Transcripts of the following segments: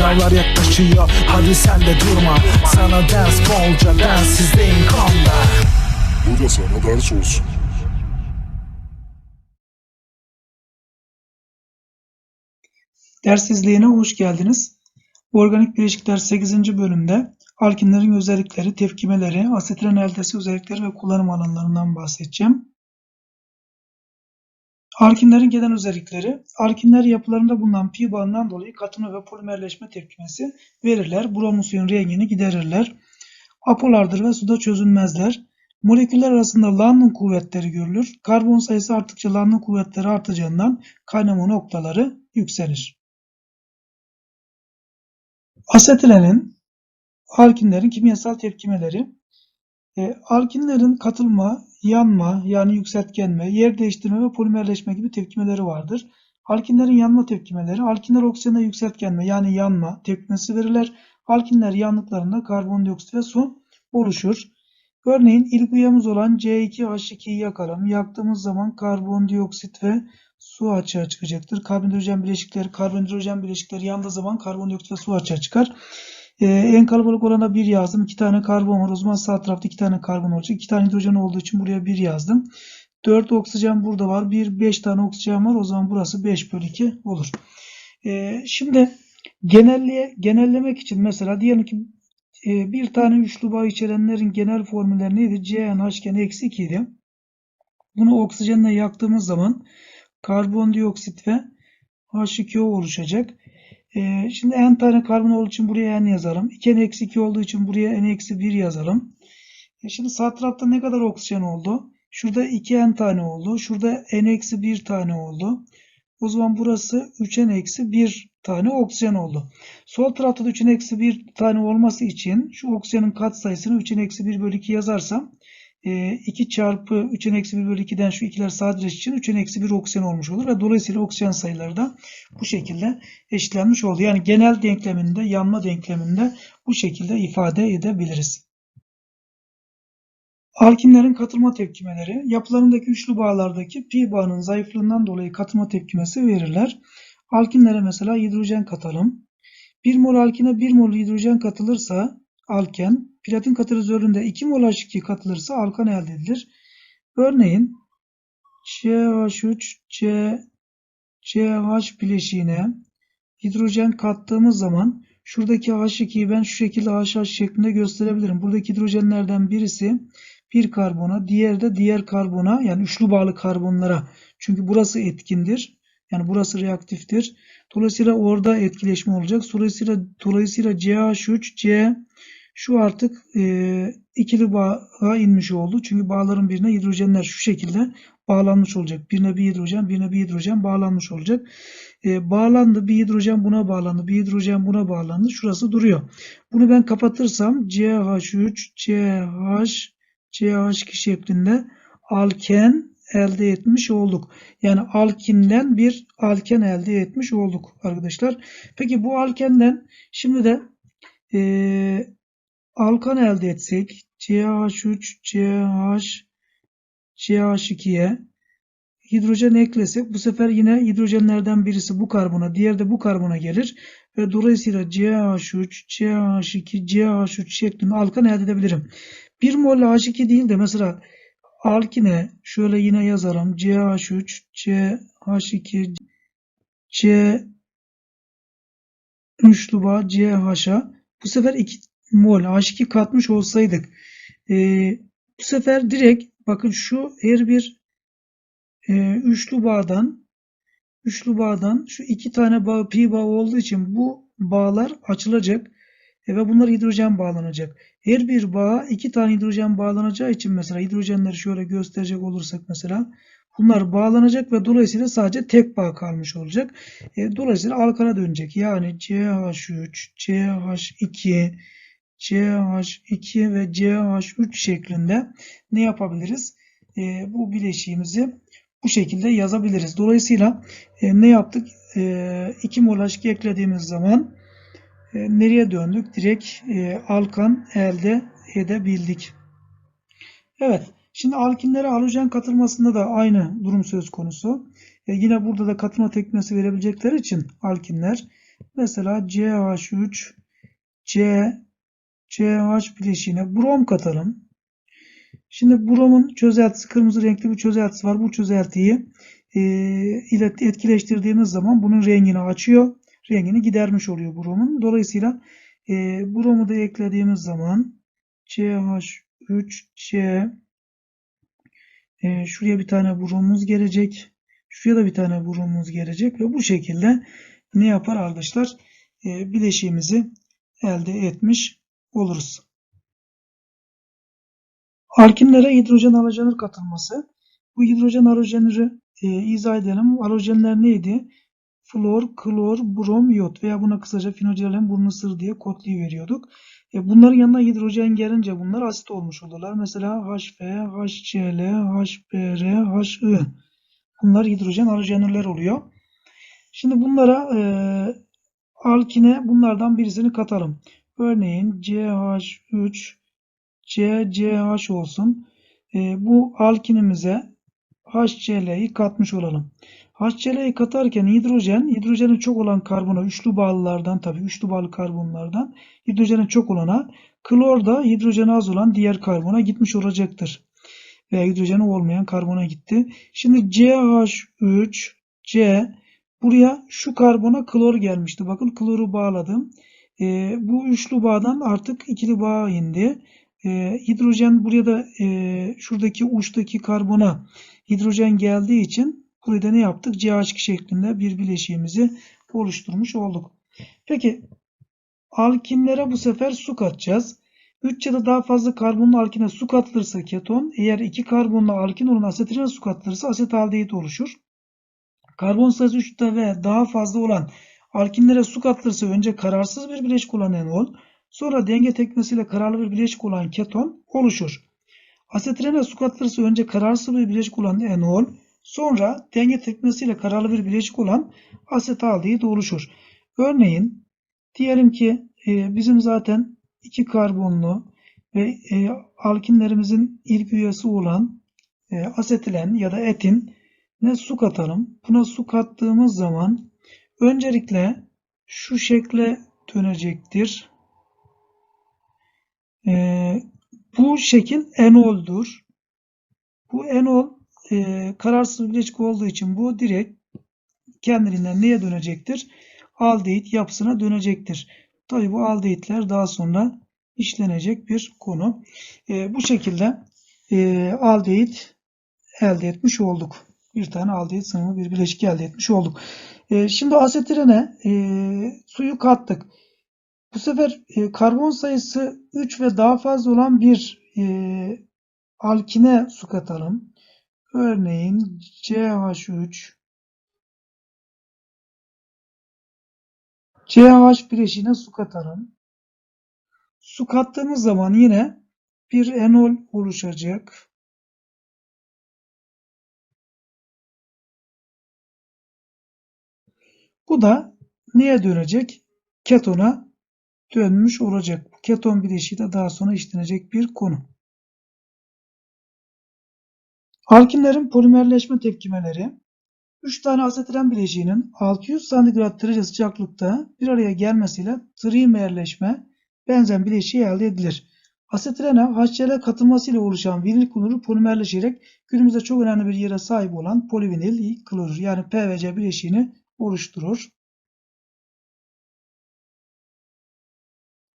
Sınavlar yaklaşıyor hadi sen de durma Sana ders bolca densizliğin konda Bu da sana ders olsun. Ders izleyene hoş geldiniz. Organik bileşikler 8. bölümde alkinlerin özellikleri, tepkimeleri, asetilen eldesi özellikleri ve kullanım alanlarından bahsedeceğim. Alkinlerin genel özellikleri, alkinler yapılarında bulunan pi bağından dolayı katılma ve polimerleşme tepkimesi verirler. Bromo suyun rengini giderirler. Apolardır ve suda çözünmezler. Moleküller arasında London kuvvetleri görülür. Karbon sayısı arttıkça London kuvvetleri artacağından kaynama noktaları yükselir. Asetilenin alkinlerin kimyasal tepkimeleri e, alkinlerin katılma, yanma yani yükseltgenme, yer değiştirme ve polimerleşme gibi tepkimeleri vardır. Alkinlerin yanma tepkimeleri, alkinler oksijene yükseltgenme yani yanma tepkimesi verirler. Alkinler yandıklarında karbondioksit ve su oluşur. Örneğin ilk üyemiz olan C2H2'yi yakalım. Yaktığımız zaman karbondioksit ve su açığa çıkacaktır. Karbonhidrojen bileşikleri, karbonhidrojen bileşikleri yandığı zaman karbondioksit ve su açığa çıkar. Ee, en kalabalık olana 1 yazdım. 2 tane karbon var. O zaman sağ tarafta 2 tane karbon olacak. 2 tane hidrojen olduğu için buraya 1 yazdım. 4 oksijen burada var. 1, 5 tane oksijen var. O zaman burası 5 bölü 2 olur. Ee, şimdi genelliğe, genellemek için mesela diyelim ki e, bir tane üçlü bağ içerenlerin genel formülleri neydi? CnH eksi 2 idi. Bunu oksijenle yaktığımız zaman karbondioksit ve H2O oluşacak. Ee, şimdi n tane karbon olduğu için buraya n yazalım. 2n eksi 2 olduğu için buraya n eksi 1 yazalım. E şimdi sağ tarafta ne kadar oksijen oldu? Şurada 2n tane oldu. Şurada n eksi 1 tane oldu. O zaman burası 3n eksi 1 tane oksijen oldu. Sol tarafta da 3n eksi 1 tane olması için şu oksijenin katsayısını 3n eksi 1 bölü 2 yazarsam 2 çarpı 3'ün eksi 1 bölü 2'den şu ikiler sadeleş için 3'ün eksi 1 oksijen olmuş olur. Ve dolayısıyla oksijen sayıları da bu şekilde eşitlenmiş oldu. Yani genel denkleminde, yanma denkleminde bu şekilde ifade edebiliriz. Alkinlerin katılma tepkimeleri, yapılarındaki üçlü bağlardaki pi bağının zayıflığından dolayı katılma tepkimesi verirler. Alkinlere mesela hidrojen katalım. 1 mol alkine 1 mol hidrojen katılırsa alken, platin katalizöründe 2 mol H2 katılırsa alkan elde edilir. Örneğin CH3 C CH bileşiğine hidrojen kattığımız zaman şuradaki H2'yi ben şu şekilde HH şeklinde gösterebilirim. Buradaki hidrojenlerden birisi bir karbona, diğer de diğer karbona yani üçlü bağlı karbonlara. Çünkü burası etkindir. Yani burası reaktiftir. Dolayısıyla orada etkileşme olacak. Dolayısıyla dolayısıyla CH3 C şu artık e, ikili bağa inmiş oldu. Çünkü bağların birine hidrojenler şu şekilde bağlanmış olacak. Birine bir hidrojen, birine bir hidrojen bağlanmış olacak. E, bağlandı. Bir hidrojen buna bağlandı. Bir hidrojen buna bağlandı. Şurası duruyor. Bunu ben kapatırsam CH3, CH, CH2 şeklinde alken elde etmiş olduk. Yani alkinden bir alken elde etmiş olduk arkadaşlar. Peki bu alkenden şimdi de e, alkan elde etsek CH3, CH, CH2'ye hidrojen eklesek bu sefer yine hidrojenlerden birisi bu karbona, diğer de bu karbona gelir ve dolayısıyla CH3, CH2, CH3 şeklinde alkan elde edebilirim. 1 mol H2 değil de mesela alkine şöyle yine yazalım. CH3, CH2, C üçlü bağ CH'a bu sefer 2 mol H2 katmış olsaydık e, bu sefer direkt bakın şu her bir e, üçlü bağdan üçlü bağdan şu iki tane bağ, pi bağı olduğu için bu bağlar açılacak e, ve bunlar hidrojen bağlanacak. Her bir bağa iki tane hidrojen bağlanacağı için mesela hidrojenleri şöyle gösterecek olursak mesela bunlar bağlanacak ve dolayısıyla sadece tek bağ kalmış olacak. E, dolayısıyla alkana dönecek. Yani CH3, CH2, CH2 ve CH3 şeklinde ne yapabiliriz? E, bu bileşiğimizi bu şekilde yazabiliriz. Dolayısıyla e, ne yaptık? E, 2 mol H2 eklediğimiz zaman e, nereye döndük? Direkt e, alkan elde edebildik. Evet. Şimdi alkinlere halojen katılmasında da aynı durum söz konusu. E, yine burada da katılma tekmesi verebilecekleri için alkinler Mesela CH3 C CH bileşiğine brom katalım. Şimdi bromun çözeltisi kırmızı renkli bir çözeltisi var. Bu çözeltiyi e, ile etkileştirdiğimiz zaman bunun rengini açıyor. Rengini gidermiş oluyor bromun. Dolayısıyla e, bromu da eklediğimiz zaman CH3C e, şuraya bir tane bromumuz gelecek. Şuraya da bir tane bromumuz gelecek ve bu şekilde ne yapar arkadaşlar? E, bileşiğimizi elde etmiş oluruz. Alkinlere hidrojen halojenür katılması. Bu hidrojen halojenürü e, izah edelim. Halojenler neydi? Flor, klor, brom, iot veya buna kısaca fenolcenin burnu sır diye kodlayıveriyorduk. E, bunların yanına hidrojen gelince bunlar asit olmuş olurlar. Mesela HF, HCl, HBr, HI. Bunlar hidrojen halojenürler oluyor. Şimdi bunlara e, alkine bunlardan birisini katalım. Örneğin CH3 CCH olsun. E, bu alkinimize HCl'yi katmış olalım. HCl'yi katarken hidrojen, hidrojeni çok olan karbona, üçlü bağlılardan tabii üçlü bağlı karbonlardan hidrojeni çok olana, klor da hidrojeni az olan diğer karbona gitmiş olacaktır. Veya hidrojeni olmayan karbona gitti. Şimdi CH3 C buraya şu karbona klor gelmişti. Bakın kloru bağladım. E, bu üçlü bağdan artık ikili bağ indi. E, hidrojen buraya da e, şuradaki uçtaki karbona hidrojen geldiği için buraya da ne yaptık? CH2 şeklinde bir bileşiğimizi oluşturmuş olduk. Peki alkinlere bu sefer su katacağız. 3 ya da daha fazla karbonlu alkine su katılırsa keton, eğer 2 karbonlu alkin olan asetirine su katılırsa asetaldehit oluşur. Karbon sayısı 3'te ve daha fazla olan alkinlere su katılırsa önce kararsız bir bileşik olan enol, sonra denge tekmesiyle kararlı bir bileşik olan keton oluşur. Asetilene su katılırsa önce kararsız bir bileşik olan enol, sonra denge tekmesiyle kararlı bir bileşik olan asetaldehit oluşur. Örneğin diyelim ki e, bizim zaten iki karbonlu ve e, alkinlerimizin ilk üyesi olan e, asetilen ya da etin ne su katalım. Buna su kattığımız zaman öncelikle şu şekle dönecektir. E, bu şekil enoldur. Bu enol e, kararsız bileşik olduğu için bu direkt kendiliğinden neye dönecektir? Aldehit yapısına dönecektir. Tabi bu aldehitler daha sonra işlenecek bir konu. E, bu şekilde e, aldehit elde etmiş olduk. Bir tane aldehit sınırlı bir bileşik elde etmiş olduk. E, şimdi asetirene e, suyu kattık. Bu sefer e, karbon sayısı 3 ve daha fazla olan bir e, alkine su katalım. Örneğin CH3 CH bileşiğine su katalım. Su kattığımız zaman yine bir enol oluşacak. Bu da neye dönecek? Ketona dönmüş olacak. Keton bileşiği de daha sonra işlenecek bir konu. Alkinlerin polimerleşme tepkimeleri 3 tane asetilen bileşiğinin 600 santigrat derece sıcaklıkta bir araya gelmesiyle trimerleşme benzen bileşiği elde edilir. Asetilene HCl katılmasıyla oluşan vinil klorür polimerleşerek günümüzde çok önemli bir yere sahip olan polivinil klorür yani PVC bileşiğini oluşturur.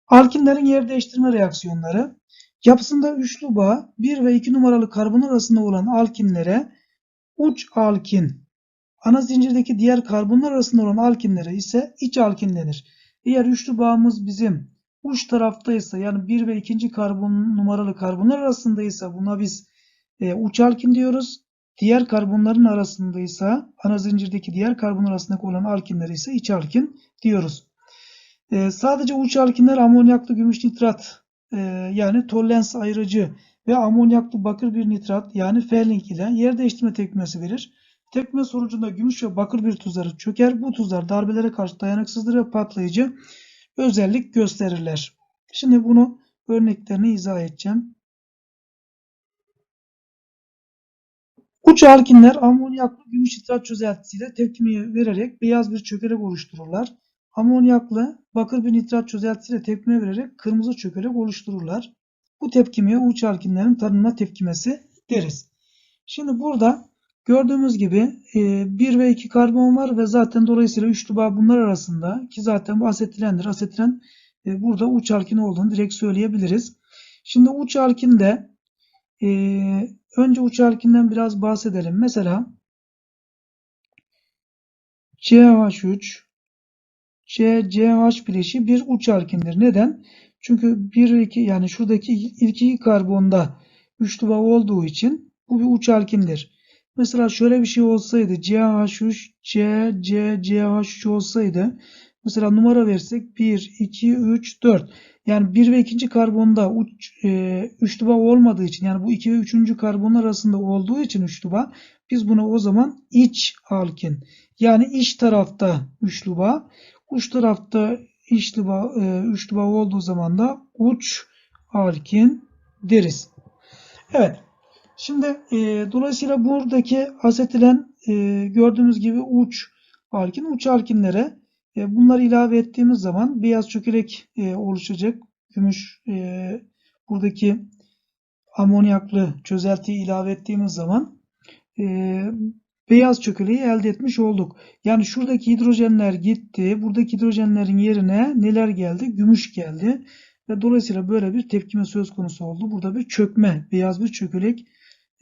Alkinlerin yer değiştirme reaksiyonları yapısında üçlü bağ 1 ve 2 numaralı karbon arasında olan alkinlere uç alkin, ana zincirdeki diğer karbonlar arasında olan alkinlere ise iç alkin denir. Eğer üçlü bağımız bizim uç taraftaysa yani 1 ve 2. karbon numaralı karbonlar arasındaysa buna biz e, uç alkin diyoruz. Diğer karbonların arasındaysa ana zincirdeki diğer karbon arasındaki olan alkinler ise iç alkin diyoruz. E, sadece uç alkinler amonyaklı gümüş nitrat e, yani tollens ayırıcı ve amonyaklı bakır bir nitrat yani F-link ile yer değiştirme tepkimesi verir. Tepkime sonucunda gümüş ve bakır bir tuzları çöker. Bu tuzlar darbelere karşı dayanıksızdır ve patlayıcı özellik gösterirler. Şimdi bunu örneklerini izah edeceğim. Uç alkinler amonyaklı gümüş nitrat çözeltisiyle tepkime vererek beyaz bir çökelek oluştururlar. amonyaklı bakır bir nitrat çözeltisiyle tepkime vererek kırmızı çökelek oluştururlar. Bu tepkimeye uç alkinlerin tanınma tepkimesi deriz. Şimdi burada gördüğümüz gibi 1 ve 2 karbon var ve zaten dolayısıyla üçlü bağ bunlar arasında ki zaten bu asetilendir. Asetilen e, burada uç alkin olduğunu direkt söyleyebiliriz. Şimdi uç alkinde e, önce uç alkinden biraz bahsedelim. Mesela CH3 CCH bileşi bir uç alkindir. Neden? Çünkü 1 ve 2 yani şuradaki ilk iki karbonda üçlü bağ olduğu için bu bir uç alkindir. Mesela şöyle bir şey olsaydı CH3 C C CH3 olsaydı mesela numara versek 1 2 3 4 yani 1 ve 2. karbonda uç, e, üçlü olmadığı için yani bu 2 ve 3. karbon arasında olduğu için üçlü bağ biz buna o zaman iç alkin yani iç tarafta üçlü bağ uç tarafta içli bağ, e, üçlü olduğu zaman da uç alkin deriz. Evet. Şimdi e, dolayısıyla buradaki asetilen e, gördüğümüz gibi uç alkin, uç alkinlere bunları ilave ettiğimiz zaman beyaz çökelek e, oluşacak. Gümüş e, buradaki amonyaklı çözeltiyi ilave ettiğimiz zaman e, beyaz çökeleği elde etmiş olduk. Yani şuradaki hidrojenler gitti. Buradaki hidrojenlerin yerine neler geldi? Gümüş geldi. Ve dolayısıyla böyle bir tepkime söz konusu oldu. Burada bir çökme, beyaz bir çökelek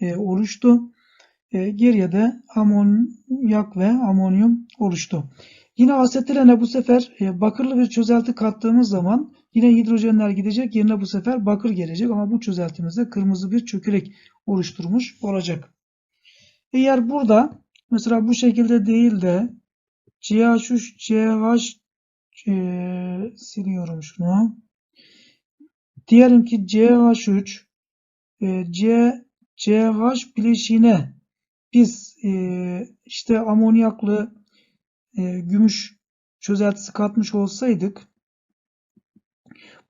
e, oluştu. E, geriye de amonyak ve amonyum oluştu. Yine asetilene bu sefer e, bakırlı bir çözelti kattığımız zaman yine hidrojenler gidecek. Yerine bu sefer bakır gelecek ama bu çözeltimizde kırmızı bir çökelek oluşturmuş olacak. Eğer burada mesela bu şekilde değil de CH3 CH e, siliyorum şunu. Diyelim ki CH3 e, C CH bileşiğine biz e, işte amonyaklı e, gümüş çözeltisi katmış olsaydık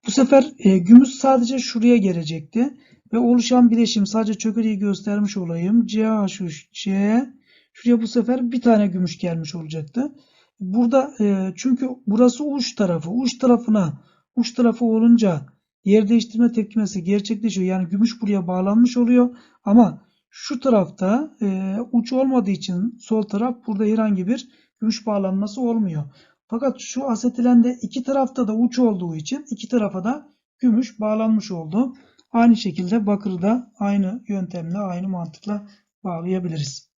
bu sefer e, gümüş sadece şuraya gelecekti ve oluşan bileşim sadece çökeliği göstermiş olayım. CH3C şuraya bu sefer bir tane gümüş gelmiş olacaktı. Burada e, çünkü burası uç tarafı. Uç tarafına uç tarafı olunca yer değiştirme tepkimesi gerçekleşiyor. Yani gümüş buraya bağlanmış oluyor. Ama şu tarafta e, uç olmadığı için sol taraf burada herhangi bir gümüş bağlanması olmuyor. Fakat şu asetilende iki tarafta da uç olduğu için iki tarafa da gümüş bağlanmış oldu. Aynı şekilde bakırı da aynı yöntemle, aynı mantıkla bağlayabiliriz.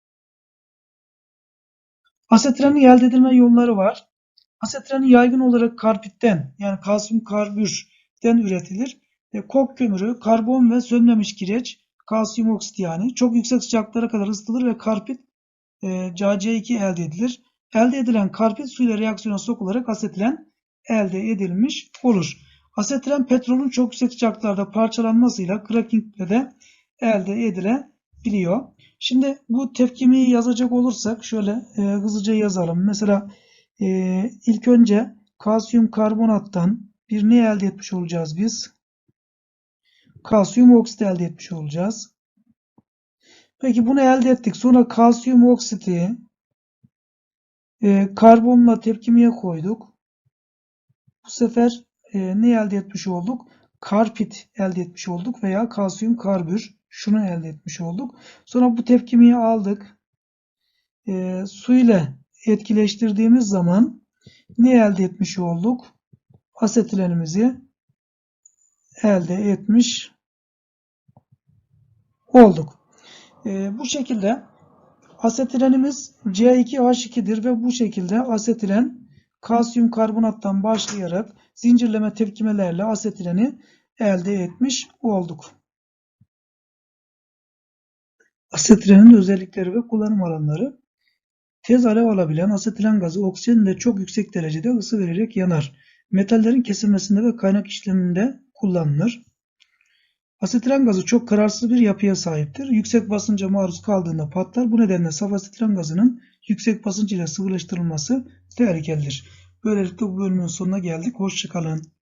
Asetilenin elde edilme yolları var. Asetilenin yaygın olarak karpitten yani kalsiyum karbürden üretilir. E, kok kömürü, karbon ve sönmemiş kireç, kalsiyum oksit yani çok yüksek sıcaklıklara kadar ısıtılır ve karpit e, CC2 elde edilir. Elde edilen karpit suyla reaksiyona sokularak asetilen elde edilmiş olur. Asetilen petrolün çok yüksek sıcaklıklarda parçalanmasıyla crackingle de elde edilebiliyor. Şimdi bu tepkimeyi yazacak olursak şöyle e, hızlıca yazalım. Mesela e, ilk önce kalsiyum karbonattan bir ne elde etmiş olacağız biz? Kalsiyum oksit elde etmiş olacağız. Peki bunu elde ettik. Sonra kalsiyum oksiti e, karbonla tepkimeye koyduk. Bu sefer e, ne elde etmiş olduk? Karpit elde etmiş olduk veya kalsiyum karbür. Şunu elde etmiş olduk. Sonra bu tepkimeyi aldık. E, su ile etkileştirdiğimiz zaman ne elde etmiş olduk? Asetilenimizi elde etmiş olduk. E, bu şekilde asetilenimiz C2H2'dir ve bu şekilde asetilen kalsiyum karbonattan başlayarak zincirleme tepkimelerle asetileni elde etmiş olduk. Asetilenin özellikleri ve kullanım alanları Tez alev alabilen asetilen gazı oksijenle çok yüksek derecede ısı vererek yanar. Metallerin kesilmesinde ve kaynak işleminde kullanılır. Asetilen gazı çok kararsız bir yapıya sahiptir. Yüksek basınca maruz kaldığında patlar. Bu nedenle saf asetilen gazının yüksek basınç ile sıvılaştırılması tehlikelidir. Böylelikle bu bölümün sonuna geldik. Hoşçakalın.